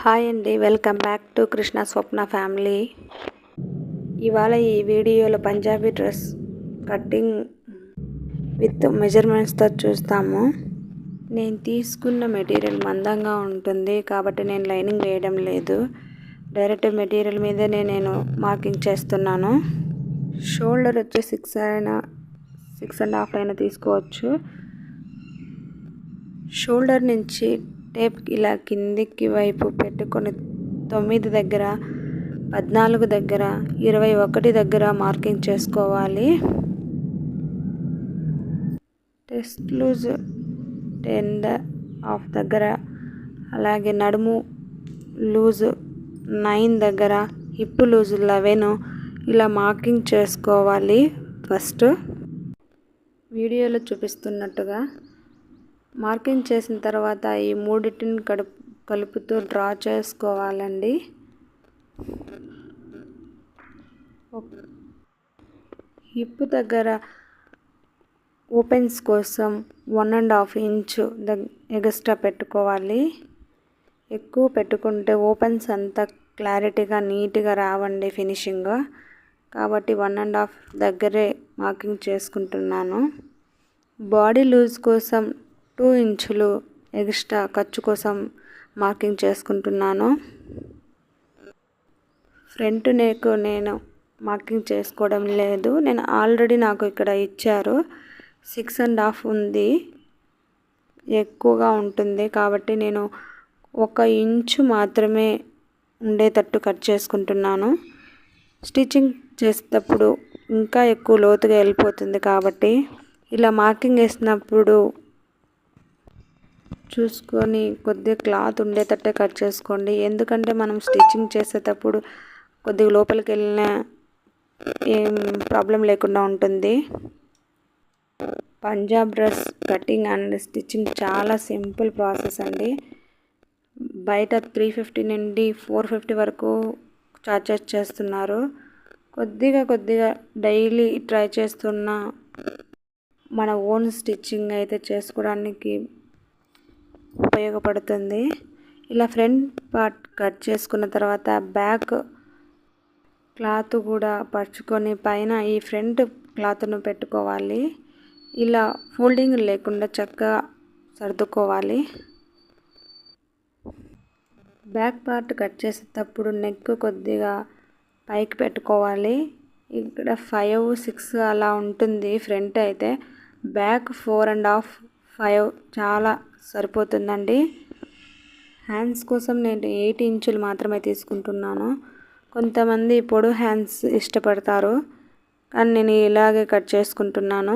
Hi అండి welcome back to Krishna Swapna family. ఇవాళ ఈ వీడియోలో పంజాబీ డ్రెస్ కటింగ్ విత్ మెజర్మెంట్స్తో చూస్తాము. నేను తీసుకున్న మెటీరియల్ మందంగా ఉంటుంది కాబట్టి నేను లైనింగ్ వేయడం లేదు. డైరెక్ట్ మెటీరియల్ మీదే నేను మార్కింగ్ చేస్తున్నాను. షోల్డర్ వచ్చి సిక్స్ అయినా సిక్స్ అండ్ హాఫ్ అయినా తీసుకోవచ్చు. షోల్డర్ నుంచి టేప్ ఇలా కిందికి వైపు పెట్టుకొని తొమ్మిది దగ్గర పద్నాలుగు దగ్గర ఇరవై ఒకటి దగ్గర మార్కింగ్ చేసుకోవాలి. టెస్ట్ లూజ్ టెన్ ఆఫ్ దగ్గర అలాగే నడుము లూజ్ నైన్ దగ్గర హిప్ లూజ్ లెవెన్ ఇలా మార్కింగ్ చేసుకోవాలి ఫస్ట్. వీడియోలో చూపిస్తున్నట్టుగా మార్కింగ్ చేసిన తర్వాత ఈ మూడింటిని కడుపు కలుపుతూ డ్రా చేసుకోవాలండి. హిప్ దగ్గర ఓపెన్స్ కోసం one and half inch extra పెట్టుకోవాలి. ఎక్కువ పెట్టుకుంటే ఓపెన్స్ అంతా క్లారిటీగా నీట్గా రావండి ఫినిషింగ్. కాబట్టి వన్ అండ్ హాఫ్ దగ్గరే మార్కింగ్ చేసుకుంటున్నాను. బాడీ లూజ్ కోసం టూ ఇంచులు ఎక్స్ట్రా ఖర్చు కోసం మార్కింగ్ చేసుకుంటున్నాను. ఫ్రంట్ నెక్ నేను మార్కింగ్ చేసుకోవడం లేదు. నేను ఆల్రెడీ నాకు ఇక్కడ ఇచ్చారు. సిక్స్ అండ్ హాఫ్ ఉంది. ఎక్కువగా ఉంటుంది కాబట్టి నేను ఒక ఇంచు మాత్రమే ఉండేటట్టు కట్ చేసుకుంటున్నాను. స్టిచ్చింగ్ చేసేటప్పుడు ఇంకా ఎక్కువ లోతుగా వెళ్ళిపోతుంది కాబట్టి ఇలా మార్కింగ్ వేసినప్పుడు చూసుకొని కొద్దిగా క్లాత్ ఉండేటట్టే కట్ చేసుకోండి. ఎందుకంటే మనం స్టిచ్చింగ్ చేసేటప్పుడు కొద్దిగా లోపలికి వెళ్ళిన ఏం ప్రాబ్లం లేకుండా ఉంటుంది. Punjab dress cutting and stitching చాలా సింపుల్ ప్రాసెస్ అండి. బయట త్రీ ఫిఫ్టీ నుండి ఫోర్ ఫిఫ్టీ వరకు చార్జెస్ చేస్తున్నారు. కొద్దిగా కొద్దిగా డైలీ ట్రై చేస్తున్న మన ఓన్ స్టిచ్చింగ్ అయితే చేసుకోవడానికి ఉపయోగపడుతుంది. ఇలా ఫ్రంట్ పార్ట్ కట్ చేసుకున్న తర్వాత బ్యాక్ క్లాత్ కూడా పరుచుకొని పైన ఈ ఫ్రంట్ క్లాత్ను పెట్టుకోవాలి. ఇలా ఫోల్డింగ్ లేకుండా చక్కగా సర్దుకోవాలి. బ్యాక్ పార్ట్ కట్ చేసేటప్పుడు నెక్ కొద్దిగా పైకి పెట్టుకోవాలి. ఇక్కడ ఫైవ్ సిక్స్ అలా ఉంటుంది ఫ్రంట్ అయితే. Back four and half five చాలా సరిపోతుందండి. హ్యాండ్స్ కోసం నేను ఎయిట్ ఇంచులు మాత్రమే తీసుకుంటున్నాను. కొంతమంది పొడు హ్యాండ్స్ ఇష్టపడతారు. కానీ నేను ఇలాగే కట్ చేసుకుంటున్నాను.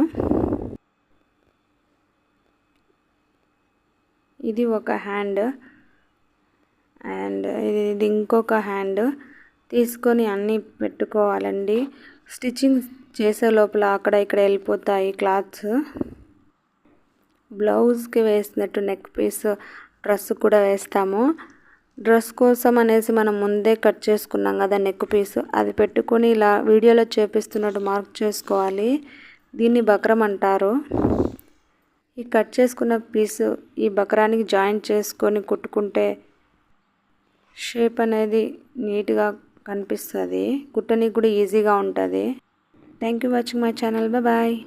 ఇది ఒక హ్యాండ్. అండ్ ఇది ఇంకొక హ్యాండ్. తీసుకొని అన్నీ పెట్టుకోవాలండి. స్టిచ్చింగ్ చేసే లోపల అక్కడ ఇక్కడ వెళ్ళిపోతాయి క్లాత్స్. బ్లౌజ్కి వేసినట్టు నెక్ పీస్ డ్రెస్ కూడా వేస్తాము. డ్రెస్ కోసం అనేసి మనం ముందే కట్ చేసుకున్నాం కదా నెక్ పీస్. అది పెట్టుకొని ఇలా వీడియోలో చేపిస్తున్నట్టు మార్క్ చేసుకోవాలి. దీన్ని బక్రం అంటారు. ఈ కట్ చేసుకున్న పీస్ ఈ బక్రానికి జాయింట్ చేసుకొని కుట్టుకుంటే షేప్ అనేది నీట్గా కనిపిస్తుంది. కుట్టనికి కూడా ఈజీగా ఉంటుంది. Thank you watching my channel. Bye.